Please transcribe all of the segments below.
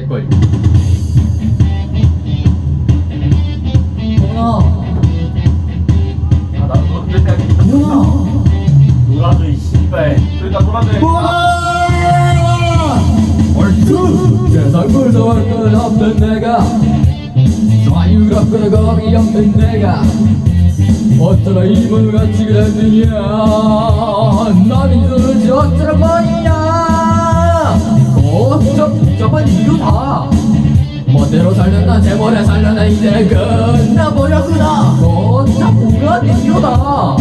내 거임. 동아 아 나도 너때까지 동아 놀아줘 이 씨발. 그러니까 놀아줘 얼쑤! 세상 무서울 것 없는 내가. 자유가 끄거리 없는 내가. 어쩌다 힘을 같이 그랬느냐 남 다. 멋대로 살려나 제멋에 살려나 이제 끝나버렸구나. 곧다 불안 이유다.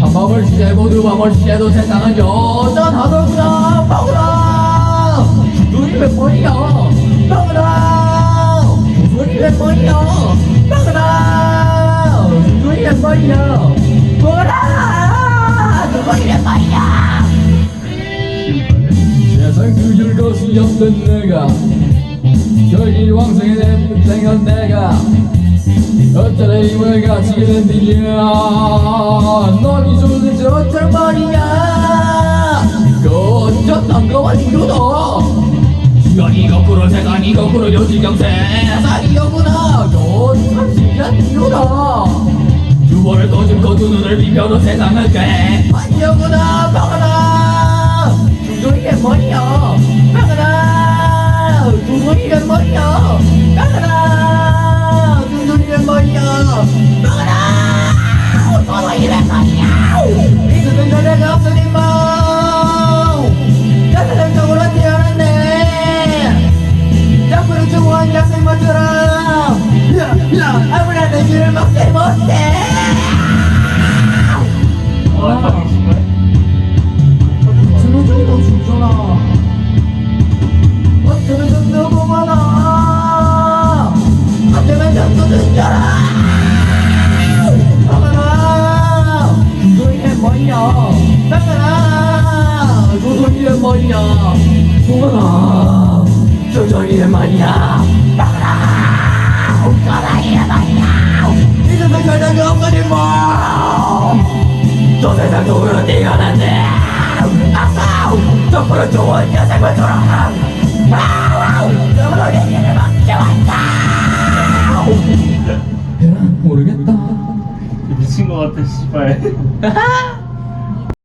한 밤을 쉬고 두 밤을 쉬도 세상은 여전하더구나 바보라 눈이 몇 번이야? 바보라 눈이 몇 번이야? 바보라 눈이 몇 번이야? 바보라! 눈이 몇 번이야 없던 내가 저기 왕성에 내생한 내가 어쩌다 힘을 갖추게 됐느냐. 너니 도대체 어쩔 말이야. 그저 딴거만 이유다 시간이 거꾸로 세상이 거꾸로 요지경 세상이었구나. 너참 신기한 이유다. 두 번을 또 짚고 두 눈을 비벼도 세상은 개판이었구나 박아라 중소리게 뭐냐 박아라 중소리게 뭐냐 박아라 중소리게 뭐냐 이것은 조선아 조선이의 말이야 나가라. 조선이의 말이야 이제는 결단이 없거니 뭐저 세상 속으로 뛰어난데 아싸! 저프로 좋은 내 막지 왔다. 모르겠다. 미친 거 같아 씨발